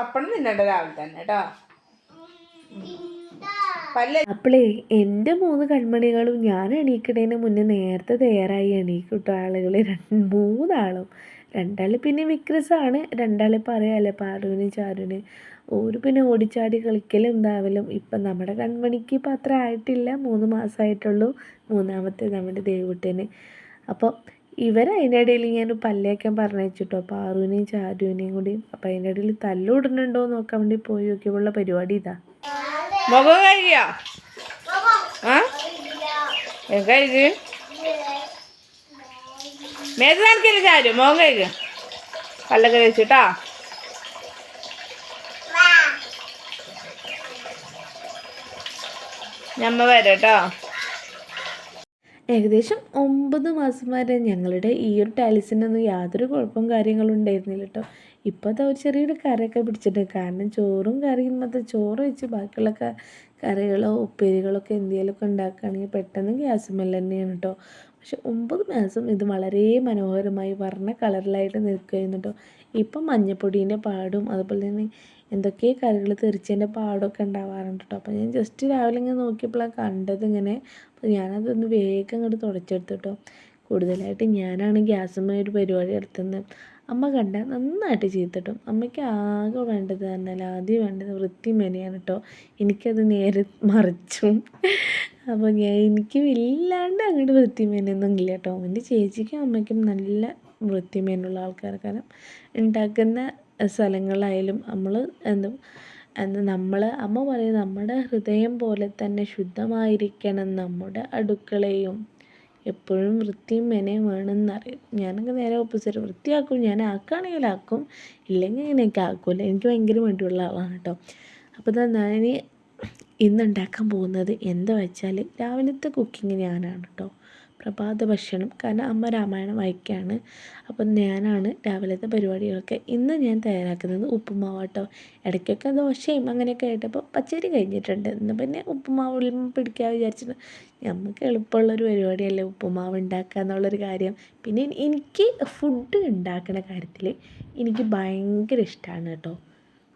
പപ്പടം തിന്നണ്ട രാവിലെ തന്നെ കേട്ടോ. അപ്പളെ അപ്പോളേ എന്റെ മൂന്ന് കൺമണികളും ഞാൻ എണീക്കണേന് മുന്നേ നേരത്തെ തയ്യാറായി എണീക്കും കേട്ടോ ആളുകൾ രണ്ട് മൂന്നാളും. രണ്ടാൾ പിന്നെ വിക്രസാണ്. രണ്ടാൾ പറയാമല്ലേ പാറുവിന് ചാരുവിന് ഓര് പിന്നെ ഓടിച്ചാടി കളിക്കലും ഇതാവലും. ഇപ്പം നമ്മുടെ കൺമണിക്ക് ഇപ്പം അത്ര ആയിട്ടില്ല. മൂന്ന് മാസമായിട്ടുള്ളൂ മൂന്നാമത്തെ നമ്മുടെ ദേവുട്ടന്. അപ്പോൾ ഇവർ അതിന്റെ ഇടയിൽ ഞാൻ പല്ലേക്കാൻ അപ്പോൾ പാറുവിനെയും ചാരുവിനെയും കൂടി അപ്പം അതിന്റെ ഇടയിൽ തല്ലുവിടുന്നുണ്ടോ എന്ന് നോക്കാൻ വേണ്ടി പോയി നോക്കിയപ്പോഴുള്ള പരിപാടി ഇതാ. മുഖം കഴിയോ ആ? കഴുകി. മേത്ത് നനക്കില്ല ചാരു? മുഖം കഴിക്കുക പല്ലൊക്കെ വെച്ചിട്ടാ ഞമ്മ വരട്ടോ. ഏകദേശം ഒമ്പത് മാസം വരെ ഞങ്ങളുടെ ഈ ഒരു ടൈൽസിനൊന്നും യാതൊരു കുഴപ്പവും കാര്യങ്ങളും ഉണ്ടായിരുന്നില്ല കേട്ടോ ഇപ്പോൾ അത് ഒരു ചെറിയൊരു കറിയൊക്കെ പിടിച്ചിട്ടുണ്ട് കാരണം ചോറും കറിയും മൊത്തം ചോറ് വെച്ച് ബാക്കിയുള്ള കറികളോ ഉപ്പേരികളൊക്കെ എന്തെങ്കിലുമൊക്കെ ഉണ്ടാക്കുകയാണെങ്കിൽ പെട്ടെന്ന് ഗ്യാസ് മേലെ തന്നെയാണ് കേട്ടോ പക്ഷെ ഒമ്പത് മാസം ഇത് വളരെ മനോഹരമായി വർണ കളറിലായിട്ട് നിൽക്കുകയായിരുന്നു കേട്ടോ ഇപ്പം മഞ്ഞപ്പൊടീന്റെ പാടും അതുപോലെ തന്നെ എന്തൊക്കെ കറികൾ തെറിച്ചതിന്റെ പാടൊക്കെ ഉണ്ടാവാറുണ്ട് കേട്ടോ അപ്പോൾ ഞാൻ ജസ്റ്റ് രാവിലെ ഇങ്ങനെ നോക്കിയപ്പോഴാണ് കണ്ടത് ഇങ്ങനെ. അപ്പോൾ ഞാനതൊന്ന് വേഗം അങ്ങോട്ട് തുടച്ചെടുത്തു കേട്ടോ കൂടുതലായിട്ട് ഞാനാണ് ഗ്യാസുമായി ഒരു പരിപാടി നടത്തുന്നത്. അമ്മ കണ്ട നന്നായിട്ട് ചെയ്തിട്ടും. അമ്മയ്ക്ക് ആകെ വേണ്ടത് പറഞ്ഞാൽ ആദ്യം വേണ്ടത് വൃത്തി മെനയാണ് കേട്ടോ എനിക്കത് നേരെ മറിച്ചും അപ്പോൾ ഞാൻ എനിക്ക് വല്ലാണ്ട് അങ്ങോട്ട് വൃത്തിമേനൊന്നും ഇല്ല കേട്ടോ. എന്റെ ചേച്ചിക്കും അമ്മയ്ക്കും നല്ല വൃത്തിമേനുള്ള ആൾക്കാർ കാരണം ഉണ്ടാക്കുന്ന സ്ഥലങ്ങളായാലും നമ്മൾ എന്ത് എന്താ നമ്മൾ അമ്മ പറയും നമ്മുടെ ഹൃദയം പോലെ തന്നെ ശുദ്ധമായിരിക്കണം നമ്മുടെ അടുക്കളയും. എപ്പോഴും വൃത്തിയും മെനയും വേണമെന്നറിയും ഞാനൊക്കെ നേരെ ഓപ്പോസിറ്റ് വൃത്തിയാക്കും. ഞാൻ ആക്കുകയാണെങ്കിൽ ആക്കും. ഇല്ലെങ്കിൽ എനിക്ക് ആക്കുമല്ലോ എനിക്ക് ഭയങ്കര മടിയുള്ള ആളാണ് കേട്ടോ. അപ്പോൾ തന്നെ ഞാൻ ഇന്ന് ഉണ്ടാക്കാൻ പോകുന്നത് എന്താ വെച്ചാൽ രാവിലത്തെ കുക്കിംഗ് ഞാനാണ് കേട്ടോ പ്രഭാത ഭക്ഷണം. കാരണം അമ്മ രാമായണം വായിക്കുകയാണ് അപ്പം ഞാനാണ് രാവിലത്തെ പരിപാടികളൊക്കെ ഇന്ന് ഞാൻ തയ്യാറാക്കുന്നത് ഉപ്പുമാവ് കേട്ടോ ഇടയ്ക്കൊക്കെ ദോശയും അങ്ങനെയൊക്കെ ആയിട്ടപ്പോൾ പച്ചരി കഴിഞ്ഞിട്ടുണ്ട്. ഇന്ന് പിന്നെ ഉപ്പുമാവ് പിടിക്കാൻ വിചാരിച്ചിട്ട് നമുക്ക് എളുപ്പമുള്ളൊരു പരിപാടിയല്ലേ ഉപ്പുമാവ് ഉണ്ടാക്കുക എന്നുള്ളൊരു കാര്യം. പിന്നെ എനിക്ക് ഫുഡ് ഉണ്ടാക്കുന്ന കാര്യത്തിൽ എനിക്ക് ഭയങ്കര ഇഷ്ടമാണ് കേട്ടോ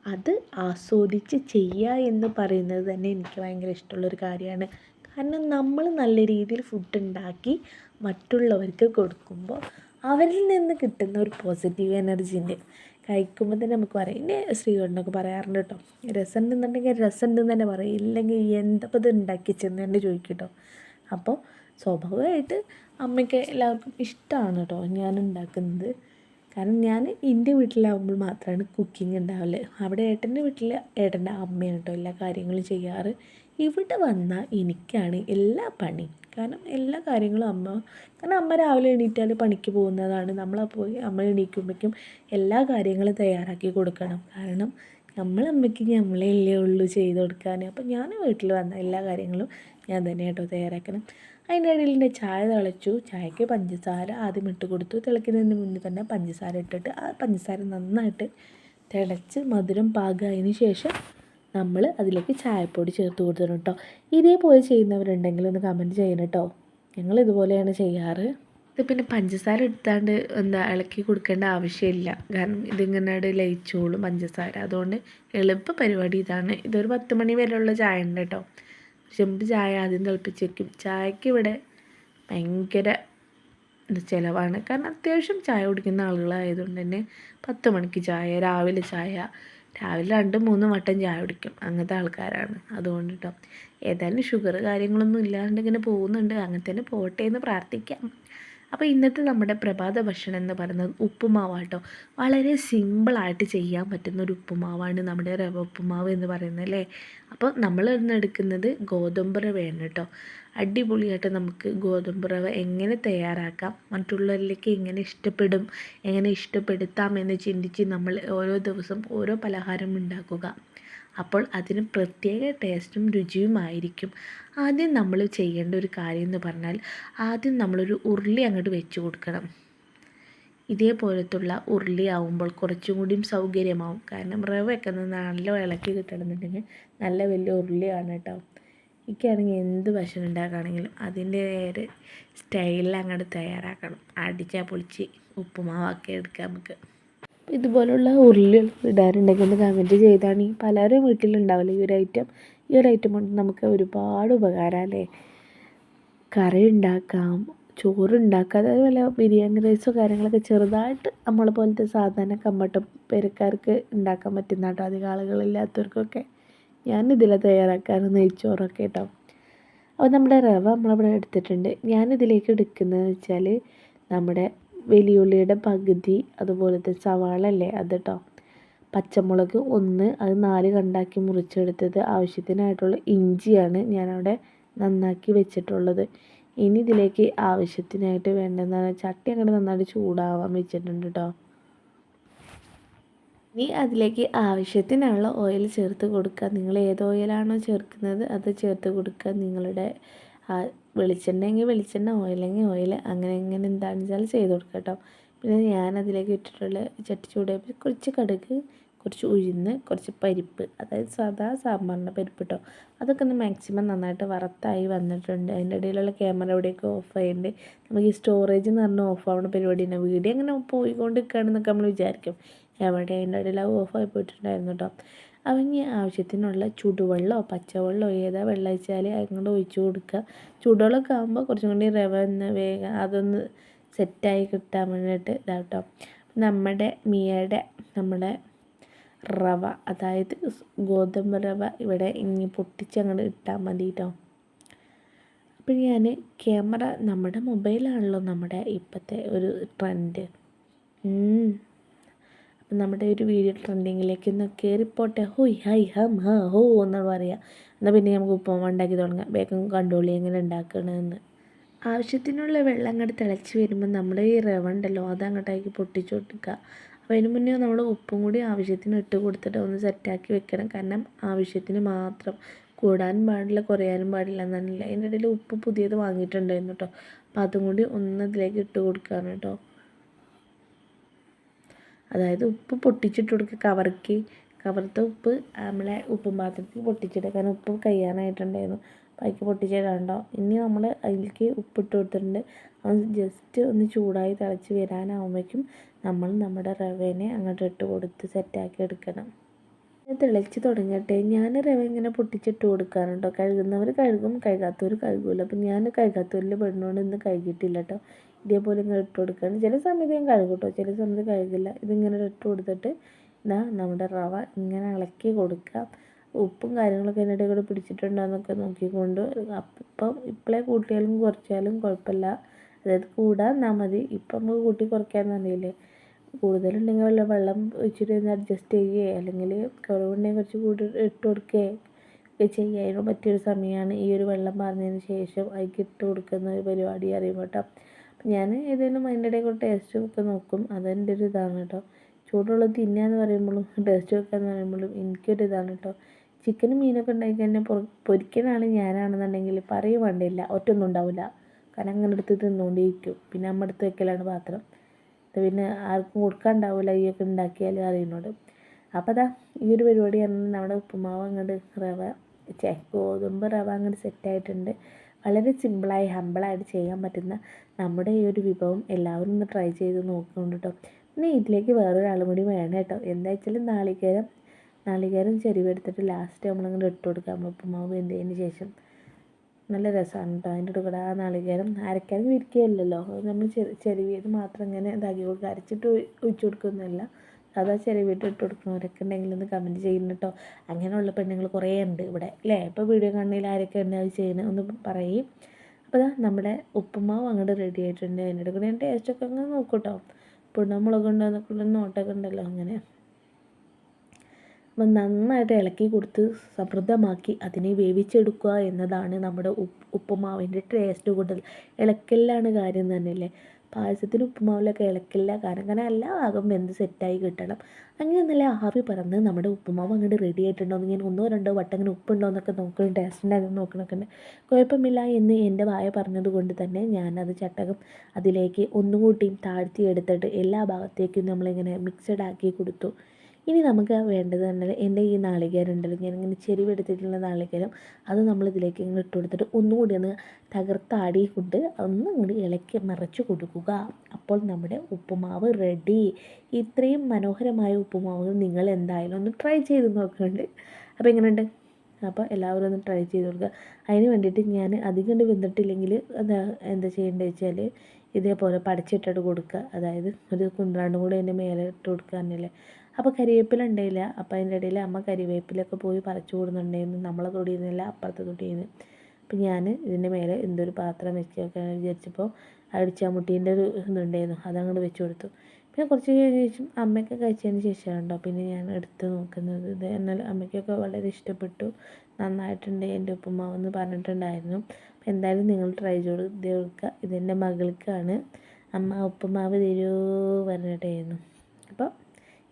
അത് ആസ്വദിച്ച് ചെയ്യുക എന്ന് പറയുന്നത് തന്നെ എനിക്ക് ഭയങ്കര ഇഷ്ടമുള്ളൊരു കാര്യമാണ്. കാരണം നമ്മൾ നല്ല രീതിയിൽ ഫുഡ് ഉണ്ടാക്കി മറ്റുള്ളവർക്ക് കൊടുക്കുമ്പോൾ അവരിൽ നിന്ന് കിട്ടുന്ന ഒരു പോസിറ്റീവ് എനർജി ഉണ്ട് കഴിക്കുമ്പോൾ തന്നെ നമുക്ക് പറയാം. എന്റെ ശ്രീകണ്ഠനൊക്കെ പറയാറുണ്ട് കേട്ടോ. രസം ഉണ്ടെന്നുണ്ടെങ്കിൽ രസം ഉണ്ടെന്ന് തന്നെ പറയും. ഇല്ലെങ്കിൽ എന്തപ്പോൾ ഇത് ഉണ്ടാക്കി ചെന്ന് തന്നെ ചോദിക്കും കേട്ടോ. അപ്പോൾ സ്വാഭാവികമായിട്ട് അമ്മയ്ക്ക് എല്ലാവർക്കും ഇഷ്ടമാണ് കേട്ടോ ഞാൻ ഉണ്ടാക്കുന്നത്. കാരണം ഞാൻ എന്റെ വീട്ടിലാവുമ്പോൾ മാത്രമാണ് കുക്കിംഗ് ഉണ്ടാവൽ. അവിടെ ഏട്ടന്റെ വീട്ടിൽ ഏട്ടന്റെ അമ്മയാണ് കേട്ടോ എല്ലാ കാര്യങ്ങളും ചെയ്യാറ്. ഇവിടെ വന്നാൽ എനിക്കാണ് എല്ലാ പണി കാരണം എല്ലാ കാര്യങ്ങളും അമ്മ കാരണം അമ്മ രാവിലെ എണീറ്റാൽ പണിക്ക് പോകുന്നതാണ്. നമ്മൾ പോയി അമ്മ എണീക്കുമ്പോഴേക്കും എല്ലാ കാര്യങ്ങളും തയ്യാറാക്കി കൊടുക്കണം. കാരണം നമ്മളമ്മയ്ക്ക് നമ്മളെ അല്ലേ ഉള്ളൂ ചെയ്ത് കൊടുക്കാൻ. അപ്പം ഞാൻ വീട്ടിൽ വന്ന എല്ലാ കാര്യങ്ങളും ഞാൻ തന്നെ കേട്ടോ തയ്യാറാക്കണം. അതിന്റെ ഇടയിൽ എന്റെ ചായ തിളച്ചു. ചായക്ക് പഞ്ചസാര ആദ്യം ഇട്ട് കൊടുത്തു. തിളയ്ക്കുന്നതിന് മുന്നേ തന്നെ പഞ്ചസാര ഇട്ടിട്ട് ആ പഞ്ചസാര നന്നായിട്ട് തിളച്ച് മധുരം പാകമായതിന് ശേഷം നമ്മൾ അതിലേക്ക് ചായപ്പൊടി ചേർത്ത് കൊടുത്തിട്ടുണ്ട് കേട്ടോ ഇതേപോലെ ചെയ്യുന്നവരുണ്ടെങ്കിൽ ഒന്ന് കമന്റ് ചെയ്യണം കേട്ടോ ഞങ്ങൾ ഇതുപോലെയാണ് ചെയ്യാറ്. ഇത് പിന്നെ പഞ്ചസാര എടുത്താണ്ട് എന്താ ഇളക്കി കൊടുക്കേണ്ട ആവശ്യമില്ല. കാരണം ഇതിങ്ങനെ ലയിച്ചോളും പഞ്ചസാര. അതുകൊണ്ട് എളുപ്പ പരിപാടി ഇതാണ്. ഇതൊരു പത്ത് മണി വരെയുള്ള ചായ ഉണ്ട് കേട്ടോ ചെമ്പ് ചായ ആദ്യം തിളപ്പിച്ച് വെക്കും ചായക്ക് ഇവിടെ ഭയങ്കര ചിലവാണ്. കാരണം അത്യാവശ്യം ചായ കുടിക്കുന്ന ആളുകളായതുകൊണ്ട് തന്നെ പത്ത് മണിക്ക് ചായ രാവിലെ ചായ രാവിലെ രണ്ട് മൂന്ന് വട്ടം ചായ കുടിക്കും. അങ്ങനത്തെ ആൾക്കാരാണ്. അതുകൊണ്ട് കേട്ടോ ഏതായാലും ഷുഗർ കാര്യങ്ങളൊന്നും ഇല്ലാണ്ട് ഇങ്ങനെ പോകുന്നുണ്ട്. അങ്ങനെ തന്നെ പോട്ടെ എന്ന് പ്രാർത്ഥിക്കാം. അപ്പോൾ ഇന്നത്തെ നമ്മുടെ പ്രഭാത ഭക്ഷണം എന്ന് പറയുന്നത് ഉപ്പുമാവാട്ടോ. വളരെ സിമ്പിളായിട്ട് ചെയ്യാൻ പറ്റുന്ന ഒരു ഉപ്പുമാവാണ് നമ്മുടെ റവ ഉപ്പുമാവ് എന്ന് പറയുന്നത് അല്ലേ? അപ്പോൾ നമ്മൾ ഇന്ന് എടുക്കുന്നത് ഗോതമ്പ് റവയാണ് കേട്ടോ. അടിപൊളിയായിട്ട് നമുക്ക് ഗോതമ്പ് റവ എങ്ങനെ തയ്യാറാക്കാം മറ്റുള്ളവരിലേക്ക് എങ്ങനെ ഇഷ്ടപ്പെടും എങ്ങനെ ഇഷ്ടപ്പെടുത്താം എന്ന് ചിന്തിച്ച് നമ്മൾ ഓരോ ദിവസം ഓരോ പലഹാരം ഉണ്ടാക്കുക. അപ്പോൾ അതിന് പ്രത്യേക ടേസ്റ്റും രുചിയുമായിരിക്കും. ആദ്യം നമ്മൾ ചെയ്യേണ്ട ഒരു കാര്യം എന്ന് പറഞ്ഞാൽ ആദ്യം നമ്മളൊരു ഉരുളി അങ്ങോട്ട് വെച്ച് കൊടുക്കണം. ഇതേപോലത്തുള്ള ഉരുളി ആവുമ്പോൾ കുറച്ചും കൂടിയും സൗകര്യമാവും. കാരണം റവയൊക്കെ നല്ല ഇളക്കി കിട്ടണമെന്നുണ്ടെങ്കിൽ നല്ല വലിയ ഉരുളിയാണ് കേട്ടോ. എനിക്കാണെങ്കിൽ എന്ത് ഭക്ഷണം ഉണ്ടാക്കുകയാണെങ്കിലും അതിന്റെ ഒരു സ്റ്റൈലിൽ അങ്ങോട്ട് തയ്യാറാക്കണം. അടിച്ചാൽ പൊളിച്ച് ഉപ്പുമാവാക്കി എടുക്കാം നമുക്ക്. ഇതുപോലുള്ള ഉരുളികൾ ഇടാറുണ്ടെങ്കിൽ ഒന്ന് കമന്റ് ചെയ്താണ്. പലരും വീട്ടിലുണ്ടാവില്ല ഈ ഒരു ഐറ്റം ഈ ഒരു ഐറ്റം കൊണ്ട് നമുക്ക് ഒരുപാട് ഉപകാരം അല്ലേ? കറി ഉണ്ടാക്കാം ചോറ് ഉണ്ടാക്കാം അതേപോലെ ബിരിയാണി റൈസോ കാര്യങ്ങളൊക്കെ ചെറുതായിട്ട് നമ്മളെ പോലത്തെ സാധാരണ കമ്മട്ട പേരക്കാർക്ക് ഉണ്ടാക്കാൻ പറ്റുന്ന കേട്ടോ. അധികം ആളുകളില്ലാത്തവർക്കൊക്കെ ഞാൻ ഇതിൽ തയ്യാറാക്കാറ് നെയ്ച്ചോറൊക്കെ കേട്ടോ. അപ്പോൾ നമ്മുടെ റവ നമ്മളിവിടെ എടുത്തിട്ടുണ്ട്. ഞാനിതിലേക്ക് എടുക്കുന്നതെന്ന് വെച്ചാൽ നമ്മുടെ വലിയുള്ളിയുടെ പകുതി അതുപോലത്തെ സവാള അല്ലേ അത് കേട്ടോ പച്ചമുളക് ഒന്ന് അത് നാല് കണ്ടാക്കി മുറിച്ചെടുത്തത് ആവശ്യത്തിനായിട്ടുള്ള ഇഞ്ചിയാണ് ഞാനവിടെ നന്നാക്കി വെച്ചിട്ടുള്ളത്. ഇനി ഇതിലേക്ക് ആവശ്യത്തിനായിട്ട് വേണ്ടതെന്ന് ചട്ടി അങ്ങോട്ട് നന്നായിട്ട് ചൂടാവാൻ വെച്ചിട്ടുണ്ട് കേട്ടോ ഇനി അതിലേക്ക് ആവശ്യത്തിനുള്ള ഓയിൽ ചേർത്ത് കൊടുക്കുക. നിങ്ങൾ ഏത് ഓയിലാണോ ചേർക്കുന്നത് അത് ചേർത്ത് കൊടുക്കുക. നിങ്ങളുടെ വെളിച്ചെണ്ണയെങ്കിൽ വെളിച്ചെണ്ണ ഓയിലെങ്കിൽ ഓയിൽ അങ്ങനെ എങ്ങനെ എന്താണെന്ന് വെച്ചാൽ ചെയ്ത് കൊടുക്കുക കേട്ടോ. പിന്നെ ഞാൻ അതിലേക്ക് ഇട്ടിട്ടുള്ള ചട്ടി ചൂടായപ്പോൾ കുറച്ച് കടുക് കുറച്ച് ഉഴുന്ന് കുറച്ച് പരിപ്പ് അതായത് സാധാ സാമ്പാറിന്റെ പരിപ്പ് കേട്ടോ. അതൊക്കെ ഒന്ന് മാക്സിമം നന്നായിട്ട് വറുത്തായി വന്നിട്ടുണ്ട്. അതിന്റെ ഇടയിലുള്ള ക്യാമറ ഇവിടെയൊക്കെ ഓഫ് ആയിട്ട് നമുക്ക് ഈ സ്റ്റോറേജ് എന്ന് പറഞ്ഞാൽ ഓഫ് ആവുന്ന പരിപാടിയാണ് വീഡിയോ അങ്ങനെ പോയിക്കൊണ്ട് നിൽക്കുകയാണെന്നൊക്കെ നമ്മൾ വിചാരിക്കും. എവിടെ അതിന്റെ ഇടയിൽ ഓഫായി പോയിട്ടുണ്ടായിരുന്നു കേട്ടോ അപ്പം ഇനി ആവശ്യത്തിനുള്ള ചൂടുവെള്ളമോ പച്ചവെള്ളമോ ഏതാ വെള്ളം വെച്ചാൽ അങ്ങോട്ട് ഒഴിച്ചു കൊടുക്കുക. ചൂടുവെള്ളമൊക്കെ ആകുമ്പോൾ കുറച്ചും കൂടി റവ ഒന്ന് വേഗം അതൊന്ന് സെറ്റായി കിട്ടാൻ വേണ്ടിയിട്ട് ഇതാട്ടോ നമ്മുടെ മിയയുടെ നമ്മുടെ റവ അതായത് ഗോതമ്പ് റവ ഇവിടെ ഇനി പൊട്ടിച്ച് അങ്ങോട്ട് ഇട്ടാൽ മതി കേട്ടോ അപ്പോൾ ഞാൻ ക്യാമറ നമ്മുടെ മൊബൈലാണല്ലോ നമ്മുടെ ഇപ്പോഴത്തെ ഒരു ട്രെൻഡ് അപ്പം നമ്മുടെ ഒരു വീഡിയോ ട്രെൻഡിങ്ങിലേക്ക് ഒന്ന് കയറിപ്പോട്ടെ ഹോയ് ഹൈ ഹം ഹാ ഹോ എന്ന് പറയാം എന്നാൽ പിന്നെ നമുക്ക് ഉപ്പുമാവ് ഉണ്ടാക്കി തുടങ്ങാം. വേഗം കണ്ടോളി എങ്ങനെ ഉണ്ടാക്കണമെന്ന് ആവശ്യത്തിനുള്ള വെള്ളം അങ്ങോട്ട് തിളച്ച് വരുമ്പോൾ നമ്മുടെ ഈ റവ ഉണ്ടല്ലോ അത് അങ്ങോട്ടേക്ക് പൊട്ടിച്ച് കൊടുക്കുക. അപ്പോൾ അതിന് മുന്നേ നമ്മൾ ഉപ്പും കൂടി ആവശ്യത്തിന് ഇട്ട് കൊടുത്തിട്ട് ഒന്ന് സെറ്റാക്കി വെക്കണം. കാരണം ആവശ്യത്തിന് മാത്രം കൂടാൻ പാടില്ല കുറയാനും പാടില്ല എന്നല്ല അതിന്റെ ഇടയിൽ ഉപ്പ് പുതിയത് വാങ്ങിയിട്ടുണ്ടായിരുന്നു കേട്ടോ. അപ്പോൾ അതും കൂടി ഒന്ന് ഇതിലേക്ക് ഇട്ട് കൊടുക്കുകയാണ് കേട്ടോ. അതായത് ഉപ്പ് പൊട്ടിച്ചിട്ട് കൊടുക്കുക കവർക്ക്. കവർത്ത ഉപ്പ് നമ്മളെ ഉപ്പും പാത്രത്തിൽ പൊട്ടിച്ചിടുക. കാരണം ഉപ്പ് കഴിയാനായിട്ടുണ്ടായിരുന്നു. അപ്പോൾ അതിലേക്ക് പൊട്ടിച്ചിടാണ്ടോ ഇനി നമ്മൾ അതിലേക്ക് ഉപ്പിട്ട് കൊടുത്തിട്ടുണ്ട്. അത് ജസ്റ്റ് ഒന്ന് ചൂടായി തിളച്ച് വരാനാവുമ്പോഴേക്കും നമ്മൾ നമ്മുടെ റവേനെ അങ്ങോട്ട് ഇട്ട് കൊടുത്ത് സെറ്റാക്കി എടുക്കണം. തിളച്ച് തുടങ്ങട്ടെ. ഞാൻ റവ ഇങ്ങനെ പൊട്ടിച്ചിട്ട് കൊടുക്കാറുണ്ടോ കഴുകുന്നവർ കഴുകും കഴുകാത്തവർ കഴുകില്ല അപ്പം ഞാൻ കഴുകാത്തവരിൽ പെണ്ണുകൊണ്ട് ഇന്ന് കഴുകിയിട്ടില്ല കേട്ടോ. ഇതേപോലെ ഇങ്ങനെ ഇട്ട് കൊടുക്കുകയാണ്. ചില സമയത്ത് ഞാൻ കഴുകും കേട്ടോ. ചില സമയത്ത് കഴുകില്ല. ഇതിങ്ങനെ ഇട്ട് കൊടുത്തിട്ട് ഇതാ നമ്മുടെ റവ ഇങ്ങനെ ഇളക്കി കൊടുക്കുക. ഉപ്പും കാര്യങ്ങളൊക്കെ അതിന്റെ കൂടെ പിടിച്ചിട്ടുണ്ടോയെന്നൊക്കെ നോക്കിക്കൊണ്ട് അപ്പം ഇപ്പോഴേ കൂട്ടിയാലും കുറച്ചാലും കുഴപ്പമില്ല. അതായത് കൂടാൻ നാ മതി. ഇപ്പം നമുക്ക് കൂട്ടി കുറയ്ക്കാമെന്ന് അറിയില്ലേ കൂടുതലുണ്ടെങ്കിൽ വല്ല വെള്ളം ഒഴിച്ചിട്ട് ഒന്ന് അഡ്ജസ്റ്റ് ചെയ്യുകയോ അല്ലെങ്കിൽ കുറവുണ്ടെങ്കിൽ കുറച്ച് കൂടി ഇട്ട് കൊടുക്കുകയോ ഒക്കെ ചെയ്യാനും പറ്റിയൊരു സമയമാണ് ഈ ഒരു വെള്ളം പറഞ്ഞതിന് ശേഷം അതിലേക്ക് ഇട്ട് കൊടുക്കുന്ന ഒരു പരിപാടി അറിയുമ്പോൾ കേട്ടോ. ഞാൻ ഏതെങ്കിലും അതിന്റെ ഇടയിൽ കൂടെ ടേസ്റ്റ് ഒക്കെ നോക്കും. അതെന്റെ ഒരു ഇതാണ് കേട്ടോ ചൂടുള്ളത് തിന്നുകയെന്ന് പറയുമ്പോഴും ടേസ്റ്റ് വെക്കാന്ന് പറയുമ്പോഴും എനിക്കൊരു ഇതാണ് കേട്ടോ ചിക്കനും മീനൊക്കെ ഉണ്ടാക്കി കഴിഞ്ഞാൽ പൊരിക്കലാണ് ഞാനാണെന്നുണ്ടെങ്കിൽ പറയും വേണ്ടില്ല. ഒറ്റൊന്നും ഉണ്ടാവില്ല. കാരണം അങ്ങനെ എടുത്ത് തിന്നുകൊണ്ടിരിക്കും പിന്നെ അമ്മ എടുത്ത് വെക്കലാണ് പാത്രം. പിന്നെ ആർക്കും കൊടുക്കാണ്ടാവില്ല. ഈ ഒക്കെ ഉണ്ടാക്കിയാൽ അറിയുന്നോട്. അപ്പോൾ അതാ ഈ ഒരു പരിപാടി പരിപാടിയാണ് നമ്മുടെ ഉപ്പുമാവ് അങ്ങോട്ട് റവ ചേ ഗോതമ്പ് റവ അങ്ങോട്ട് സെറ്റായിട്ടുണ്ട് വളരെ സിമ്പിളായി ഹമ്പിളായിട്ട് ചെയ്യാൻ പറ്റുന്ന നമ്മുടെ ഈ ഒരു വിഭവം എല്ലാവരും ഒന്ന് ട്രൈ ചെയ്ത് നോക്കുന്നുണ്ട് കേട്ടോ പിന്നെ ഇതിലേക്ക് വേറൊരാളും കൂടി വേണം കേട്ടോ എന്താ വെച്ചാൽ നാളികേരം നാളികേരം ചെരുവെടുത്തിട്ട് ലാസ്റ്റ് നമ്മളിങ്ങനെ ഇട്ട് കൊടുക്കാം. നമ്മൾ ഉപ്പുമാവ് വെന്തതിന് ശേഷം. നല്ല രസമാണ് കേട്ടോ അതിന്റെ കൂടെ ആ നാളികേരം. അരക്കാനും ഇരിക്കുകയല്ലല്ലോ നമ്മൾ ചെരുവിയത് മാത്രം ഇങ്ങനെ ഇതാക്കി കൊടുക്കുക. അരച്ചിട്ട് ഒഴിച്ചു കൊടുക്കുന്നതല്ല. സാധാ ചെറിയ വീട്ടിൽ ഇട്ട് കൊടുക്കുന്നവരൊക്കെ ഉണ്ടെങ്കിൽ ഒന്ന് കമന്റ് ചെയ്യുന്നു കേട്ടോ. അങ്ങനെയുള്ള പെണ്ണുങ്ങൾ കുറേ ഉണ്ട് ഇവിടെ അല്ലേ? ഇപ്പോൾ വീഡിയോ കാണുന്നതിൽ ആരൊക്കെ ഉണ്ട്? അത് ചെയ്യുന്നത് ഒന്ന് പറയും. അപ്പോൾ ഇതാ നമ്മുടെ ഉപ്പുമാവ് അങ്ങോട്ട് റെഡി ആയിട്ടുണ്ട്. അതിന്റെ കൂടെ ഞാൻ ടേസ്റ്റൊക്കെ അങ്ങ് നോക്കും കേട്ടോ പുണ്ണ മുളക് ഉണ്ടോ നോട്ടൊക്കെ ഉണ്ടല്ലോ അങ്ങനെ. അപ്പം നന്നായിട്ട് ഇളക്കി കൊടുത്ത് സമൃദ്ധമാക്കി അതിനെ വേവിച്ചെടുക്കുക എന്നതാണ് നമ്മുടെ ഉപ്പ് ഉപ്പുമാവിന്റെ ടേസ്റ്റ് കൂടുതൽ. ഇളക്കലാണ് കാര്യം തന്നെയല്ലേ പായസത്തിന് ഉപ്പുമാവിലൊക്കെ ഇളക്കില്ല. കാരണം കാരണം എല്ലാ ഭാഗം വെന്ത് സെറ്റായി കിട്ടണം. അങ്ങനെ നല്ല ആവി പറന്ന് നമ്മുടെ ഉപ്പുമാവ് അങ്ങോട്ട് റെഡി ആയിട്ടുണ്ടോ എന്ന് ഞാൻ ഒന്നോ രണ്ടോ വട്ടം അങ്ങനെ ഉപ്പുണ്ടോ എന്നൊക്കെ നോക്കണം ടേസ്റ്റ് ഉണ്ടാകും നോക്കണമൊക്കെ ഉണ്ട്. കുഴപ്പമില്ല എന്ന് എന്റെ വായ പറഞ്ഞത് കൊണ്ട് തന്നെ ഞാനത് ചട്ടകം അതിലേക്ക് ഒന്നുകൂട്ടിയും താഴ്ത്തി എടുത്തിട്ട് എല്ലാ ഭാഗത്തേക്കും നമ്മളിങ്ങനെ മിക്സഡ് ആക്കി കൊടുത്തു. ഇനി നമുക്ക് വേണ്ടത് തന്നെ എന്റെ ഈ നാളികേരം ഉണ്ടല്ലോ ഞാനിങ്ങനെ ചെരുവെടുത്തിട്ടുള്ള നാളികേരം അത് നമ്മൾ ഇതിലേക്ക് ഇങ്ങനെ ഇട്ട് കൊടുത്തിട്ട് ഒന്നുകൂടി ഒന്ന് തകർത്താടി കൊണ്ട് ഒന്നും കൂടി ഇളക്കി മറച്ചു കൊടുക്കുക. അപ്പോൾ നമ്മുടെ ഉപ്പുമാവ് റെഡി ഇത്രയും മനോഹരമായ ഉപ്പുമാവ് നിങ്ങൾ എന്തായാലും ഒന്ന് ട്രൈ ചെയ്ത് നോക്കുന്നുണ്ട് അപ്പോൾ എങ്ങനെയുണ്ട്? അപ്പോൾ എല്ലാവരും ഒന്ന് ട്രൈ ചെയ്ത് കൊടുക്കുക അതിന് വേണ്ടിയിട്ട് ഞാൻ അധികം കണ്ട് വെന്തിട്ടില്ലെങ്കിൽ എന്താ എന്താ ചെയ്യേണ്ടത് വെച്ചാൽ ഇതേപോലെ പടച്ചിട്ടിട്ട് കൊടുക്കുക. അതായത് ഒരു കുന്ത്രാണ്ടും കൂടെ അതിന്റെ മേലെ ഇട്ട് കൊടുക്കുക തന്നെയല്ലേ. അപ്പോൾ കരിവേപ്പില ഉണ്ടായില്ല അപ്പോൾ അതിന്റെ ഇടയിൽ അമ്മ കരിവേപ്പിലൊക്കെ പോയി പറിച്ചു കൊടുക്കുന്നുണ്ടായിരുന്നു നമ്മളെ തൊടിയിരുന്നില്ല അപ്പുറത്തെ തൊടിയിരുന്നു. അപ്പം ഞാൻ ഇതിന്റെ മേലെ എന്തൊരു പാത്രം വെച്ചൊക്കെ വിചാരിച്ചപ്പോൾ അടിച്ചാമുട്ടീന്റെ ഒരു ഇതുണ്ടായിരുന്നു അതങ്ങോട്ട് വെച്ച് കൊടുത്തു. പിന്നെ കുറച്ച് ശേഷം അമ്മയൊക്കെ കഴിച്ചതിന് ശേഷമാണ് കേട്ടോ പിന്നെ ഞാൻ എടുത്ത് നോക്കുന്നത്. ഇത് എന്നാൽ അമ്മയ്ക്കൊക്കെ വളരെ ഇഷ്ടപ്പെട്ടു. നന്നായിട്ടുണ്ട് എന്റെ ഉപ്പുമാവ് എന്ന് പറഞ്ഞിട്ടുണ്ടായിരുന്നു. അപ്പോൾ എന്തായാലും നിങ്ങൾ ട്രൈ ചെയ്ത് കൊടുക്കുക ഇതെന്റെ മകൾക്കാണ്. അമ്മ ഉപ്പുമാവ് തരുമോ പറഞ്ഞിട്ടായിരുന്നു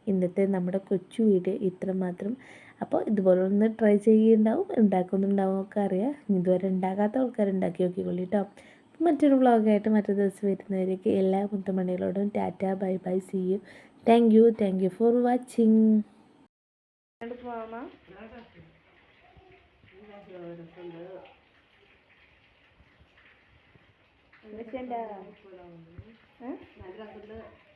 ഇന്നത്തെ നമ്മുടെ കൊച്ചു വീഡിയോ ഇത്ര മാത്രം അപ്പോൾ ഇതുപോലെ ഒന്ന് ട്രൈ ചെയ്യുന്നുണ്ടാവും ഉണ്ടാക്കുന്നുണ്ടാവും ഒക്കെ അറിയാം. ഇതുവരെ ഉണ്ടാക്കാത്ത ആൾക്കാർ ഉണ്ടാക്കി നോക്കിക്കൊള്ളി കേട്ടോ മറ്റൊരു വ്ളോഗായിട്ട് മറ്റൊരു ദിവസം വരുന്നവരേക്ക് എല്ലാ മുത്തമണികളോടും tata bye bye see you thank you thank you for watching രസമുണ്ട്